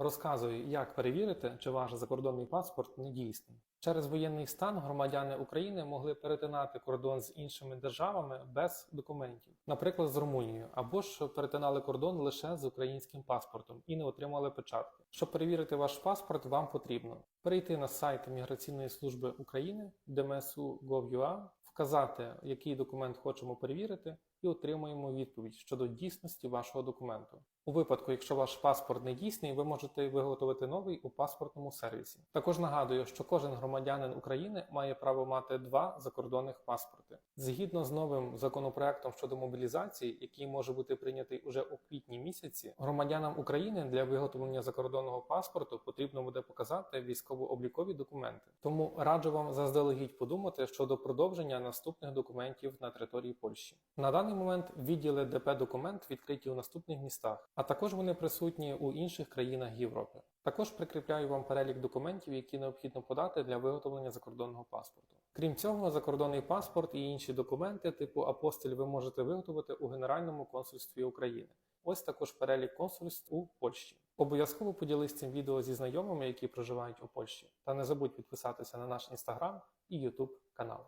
Розказую, як перевірити, чи ваш закордонний паспорт недійсний. Через воєнний стан громадяни України могли перетинати кордон з іншими державами без документів, наприклад, з Румунією, або ж перетинали кордон лише з українським паспортом і не отримали печатки. Щоб перевірити ваш паспорт, вам потрібно перейти на сайт Міграційної служби України dmsu.gov.ua, вказати, який документ хочемо перевірити, і отримуємо відповідь щодо дійсності вашого документу. У випадку, якщо ваш паспорт не дійсний, ви можете виготовити новий у паспортному сервісі. Також нагадую, що кожен громадянин України має право мати два закордонних паспорти. Згідно з новим законопроектом щодо мобілізації, який може бути прийнятий уже у квітні місяці, громадянам України для виготовлення закордонного паспорту потрібно буде показати військово-облікові документи. Тому раджу вам заздалегідь подумати щодо продовження наступних документів на території Польщі. На даний момент відділи ДП документ відкриті у наступних містах, а також вони присутні у інших країнах Європи. Також прикріпляю вам перелік документів, які необхідно подати для виготовлення закордонного паспорту. Крім цього, закордонний паспорт і інші документи типу апостиль ви можете виготовити у Генеральному консульстві України. Ось також перелік консульств у Польщі. Обов'язково поділись цим відео зі знайомими, які проживають у Польщі, та не забудь підписатися на наш інстаграм і Ютуб канал.